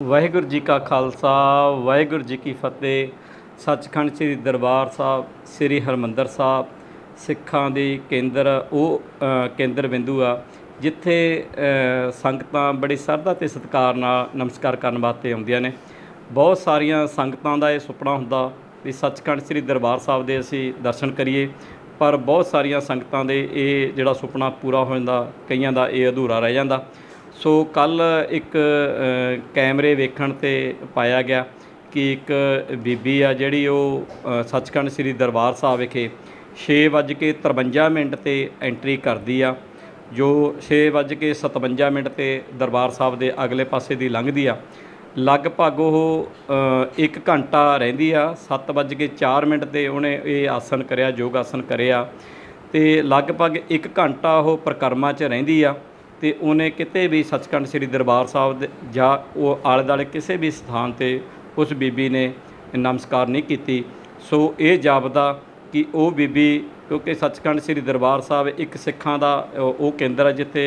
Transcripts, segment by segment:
ਵਾਹਿਗੁਰੂ ਜੀ ਕਾ ਖਾਲਸਾ, ਵਾਹਿਗੁਰੂ ਜੀ ਕੀ ਫਤਿਹ। ਸੱਚਖੰਡ ਸ੍ਰੀ ਦਰਬਾਰ ਸਾਹਿਬ, ਸ੍ਰੀ ਹਰਮੰਦਰ ਸਾਹਿਬ, ਸਿੱਖਾਂ ਦੀ ਕੇਂਦਰ, ਉਹ ਕੇਂਦਰ ਬਿੰਦੂ ਆ, ਜਿੱਥੇ ਸੰਗਤਾਂ ਬੜੀ ਸਰਧਾ ਤੇ ਸਤਿਕਾਰ ਨਾਲ ਨਮਸਕਾਰ ਕਰਨ ਵਾਸਤੇ ਆਉਂਦੀਆਂ ਨੇ। ਬਹੁਤ ਸਾਰੀਆਂ ਸੰਗਤਾਂ ਦਾ ਇਹ ਸੁਪਨਾ ਹੁੰਦਾ ਵੀ ਸੱਚਖੰਡ ਸ੍ਰੀ ਦਰਬਾਰ ਸਾਹਿਬ ਦੇ ਅਸੀਂ ਦਰਸ਼ਨ ਕਰੀਏ, ਪਰ ਬਹੁਤ ਸਾਰੀਆਂ ਸੰਗਤਾਂ ਦੇ ਇਹ ਜਿਹੜਾ ਸੁਪਨਾ ਪੂਰਾ ਹੋ ਜਾਂਦਾ, ਕਈਆਂ ਦਾ ਇਹ ਅਧੂਰਾ ਰਹਿ ਜਾਂਦਾ। ਸੋ ਕੱਲ ਇੱਕ ਕੈਮਰੇ ਵੇਖਣ ਤੇ ਪਾਇਆ ਗਿਆ ਕਿ ਇੱਕ ਬੀਬੀ ਆ ਜਿਹੜੀ ਉਹ ਸੱਚਖੰਡ ਸ੍ਰੀ ਦਰਬਾਰ ਸਾਹਿਬ ਵਿਖੇ 6:53 ਮਿੰਟ ਤੇ ਐਂਟਰੀ ਕਰਦੀ ਆ, ਜੋ 6:57 ਮਿੰਟ ਤੇ ਦਰਬਾਰ ਸਾਹਿਬ ਦੇ ਅਗਲੇ ਪਾਸੇ ਦੀ ਲੰਘਦੀ ਆ। ਲਗਭਗ ਉਹ 1 ਘੰਟਾ ਰਹਿੰਦੀ ਆ 7:04 ਮਿੰਟ ਤੇ ਉਹਨੇ ਇਹ ਆਸਨ ਕਰਿਆ, ਯੋਗ ਆਸਨ ਕਰਿਆ ਤੇ ਲਗਭਗ 1 ਘੰਟਾ ਉਹ ਪ੍ਰਕਰਮਾ 'ਚ ਰਹਿੰਦੀ ਆ। ਤੇ ਉਹਨੇ ਕਿਤੇ ਵੀ ਸੱਚਖੰਡ ਸ੍ਰੀ ਦਰਬਾਰ ਸਾਹਿਬ ਦੇ ਜਾਂ ਉਹ ਆਲੇ ਦੁਆਲੇ ਕਿਸੇ ਵੀ ਸਥਾਨ ਤੇ ਉਸ ਬੀਬੀ ਨੇ ਨਮਸਕਾਰ ਨਹੀਂ ਕੀਤੀ। ਸੋ ਇਹ ਜਾਪਦਾ ਕਿ ਉਹ ਬੀਬੀ, ਕਿਉਂਕਿ ਸੱਚਖੰਡ ਸ੍ਰੀ ਦਰਬਾਰ ਸਾਹਿਬ ਇੱਕ ਸਿੱਖਾਂ ਦਾ ਉਹ ਕੇਂਦਰ ਹੈ ਜਿੱਥੇ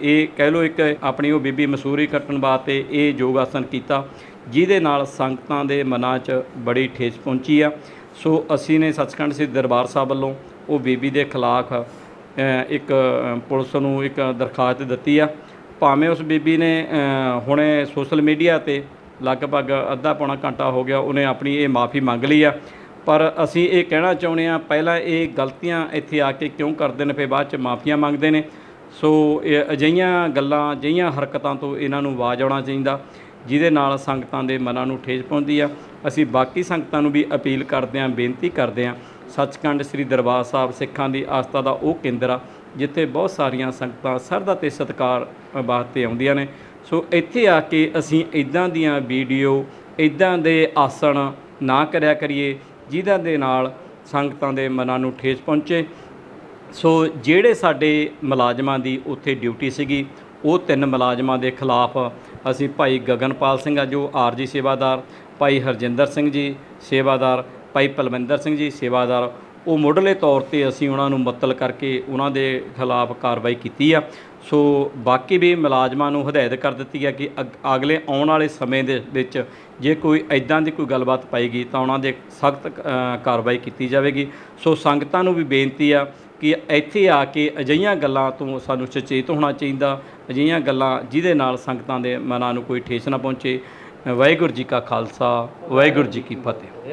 ਇਹ ਕਹਿ ਲਓ ਇੱਕ ਆਪਣੀ ਉਹ ਬੀਬੀ ਮਸੂਰੀ ਕੱਟਣ ਵਾਸਤੇ ਇਹ ਯੋਗ ਆਸਨ ਕੀਤਾ, ਜਿਹਦੇ ਨਾਲ ਸੰਗਤਾਂ ਦੇ ਮਨਾਂ 'ਚ ਬੜੀ ਠੇਸ ਪਹੁੰਚੀ ਆ। ਸੋ ਅਸੀਂ ਨੇ ਸੱਚਖੰਡ ਸ੍ਰੀ ਦਰਬਾਰ ਸਾਹਿਬ ਵੱਲੋਂ ਉਹ ਬੀਬੀ ਦੇ ਖਿਲਾਫ ਇੱਕ ਪੁਲਿਸ ਨੂੰ ਇੱਕ ਦਰਖਾਸਤ ਦਿੱਤੀ ਆ। ਭਾਵੇਂ ਉਸ ਬੀਬੀ ਨੇ ਹੁਣੇ ਸੋਸ਼ਲ ਮੀਡੀਆ ਤੇ ਲਗਭਗ ਅੱਧਾ ਪੌਣਾ ਘੰਟਾ ਹੋ ਗਿਆ ਉਹਨੇ ਆਪਣੀ ਇਹ ਮਾਫੀ ਮੰਗ ਲਈ ਆ। ਪਰ ਅਸੀਂ ਇਹ ਕਹਿਣਾ ਚਾਹੁੰਦੇ ਆ ਪਹਿਲਾਂ ਇਹ ਗਲਤੀਆਂ ਇੱਥੇ ਆ ਕੇ ਕਿਉਂ ਕਰਦੇ ਨੇ, ਫਿਰ ਬਾਅਦ ਚ ਮਾਫੀਆਂ ਮੰਗਦੇ ਨੇ। ਸੋ, ਇਹ ਅਜਿਹੀਆਂ ਗੱਲਾਂ, ਅਜਿਹੀਆਂ ਹਰਕਤਾਂ ਤੋਂ ਇਹਨਾਂ ਨੂੰ ਆਵਾਜ਼ ਆਉਣਾ ਚਾਹੀਦਾ, ਜਿਹਦੇ ਨਾਲ ਸੰਗਤਾਂ ਦੇ ਮਨਾਂ ਨੂੰ ਠੇਸ ਪਹੁੰਚਦੀ ਆ। ਅਸੀਂ ਬਾਕੀ ਸੰਗਤਾਂ ਨੂੰ ਵੀ ਅਪੀਲ ਕਰਦੇ ਆਂ ਬੇਨਤੀ ਕਰਦੇ ਆਂ ਸੱਚਖੰਡ ਸ੍ਰੀ ਦਰਬਾਰ ਸਾਹਿਬ ਸਿੱਖਾਂ ਦੀ ਆਸਥਾ ਦਾ ਉਹ ਕੇਂਦਰ ਆ, ਜਿੱਥੇ ਬਹੁਤ ਸਾਰੀਆਂ ਸੰਗਤਾਂ ਸਰਦਾ ਤੇ ਸਤਿਕਾਰ ਵਾਸਤੇ ਆਉਂਦੀਆਂ ਨੇ। ਸੋ ਇੱਥੇ ਆ ਕੇ ਅਸੀਂ ਇਦਾਂ ਦੀਆਂ ਵੀਡੀਓ, ਇਦਾਂ ਦੇ ਆਸਣ ਨਾ ਕਰਿਆ ਕਰੀਏ, ਜਿਹਨਾਂ ਦੇ ਨਾਲ ਸੰਗਤਾਂ ਦੇ ਮਨਾਂ ਨੂੰ ਠੇਸ ਪਹੁੰਚੇ। ਸੋ ਜਿਹੜੇ ਸਾਡੇ ਮੁਲਾਜ਼ਮਾਂ ਦੀ ਉੱਥੇ ਡਿਊਟੀ ਸੀਗੀ, ਉਹ ਤਿੰਨ ਮੁਲਾਜ਼ਮਾਂ ਦੇ ਖਿਲਾਫ ਅਸੀਂ ਭਾਈ ਗਗਨਪਾਲ ਸਿੰਘ ਆ, ਜੋ ਆਰਜੀ ਸੇਵਾਦਾਰ, ਭਾਈ ਹਰਜਿੰਦਰ ਸਿੰਘ ਜੀ ਸੇਵਾਦਾਰ ਭਾਈ ਪਲਵਿੰਦਰ ਸਿੰਘ ਜੀ, ਸੇਵਾਦਾਰ। ਉਹ ਮੁੱਢਲੇ ਤੌਰ ਤੇ ਅਸੀਂ ਉਹਨਾਂ ਨੂੰ ਮੁਅੱਤਲ ਕਰਕੇ ਉਹਨਾਂ ਦੇ ਖਿਲਾਫ ਕਾਰਵਾਈ ਕੀਤੀ ਆ। ਸੋ ਬਾਕੀ ਵੀ ਮੁਲਾਜ਼ਮਾਂ ਨੂੰ ਹਦਾਇਤ ਕਰ ਦਿੱਤੀ ਹੈ ਕਿ ਅਗ- ਅਗਲੇ ਆਉਣ ਵਾਲੇ ਸਮੇਂ ਦੇ ਵਿੱਚ ਜੇ ਕੋਈ ਐਦਾਂ ਦੀ ਕੋਈ ਗੱਲਬਾਤ ਪਾਏਗੀ ਤਾਂ ਉਹਨਾਂ ਦੇ ਸਖਤ ਕਾਰਵਾਈ ਕੀਤੀ ਜਾਵੇਗੀ। ਸੋ ਸੰਗਤਾਂ ਨੂੰ ਵੀ ਬੇਨਤੀ ਆ ਕਿ ਇੱਥੇ ਆ ਕੇ ਅਜਿਹੀਆਂ ਗੱਲਾਂ ਤੋਂ ਸਾਨੂੰ ਸੁਚੇਤ ਹੋਣਾ ਚਾਹੀਦਾ। ਅਜਿਹੀਆਂ ਗੱਲਾਂ ਜਿਹਦੇ ਨਾਲ ਸੰਗਤਾਂ ਦੇ ਮਨਾਂ ਨੂੰ ਕੋਈ ਠੇਸ ਨਾ ਪਹੁੰਚੇ। ਵਾਹਿਗੁਰੂ ਜੀ ਕਾ ਖਾਲਸਾ, ਵਾਹਿਗੁਰੂ ਜੀ ਕੀ ਫਤਿਹ।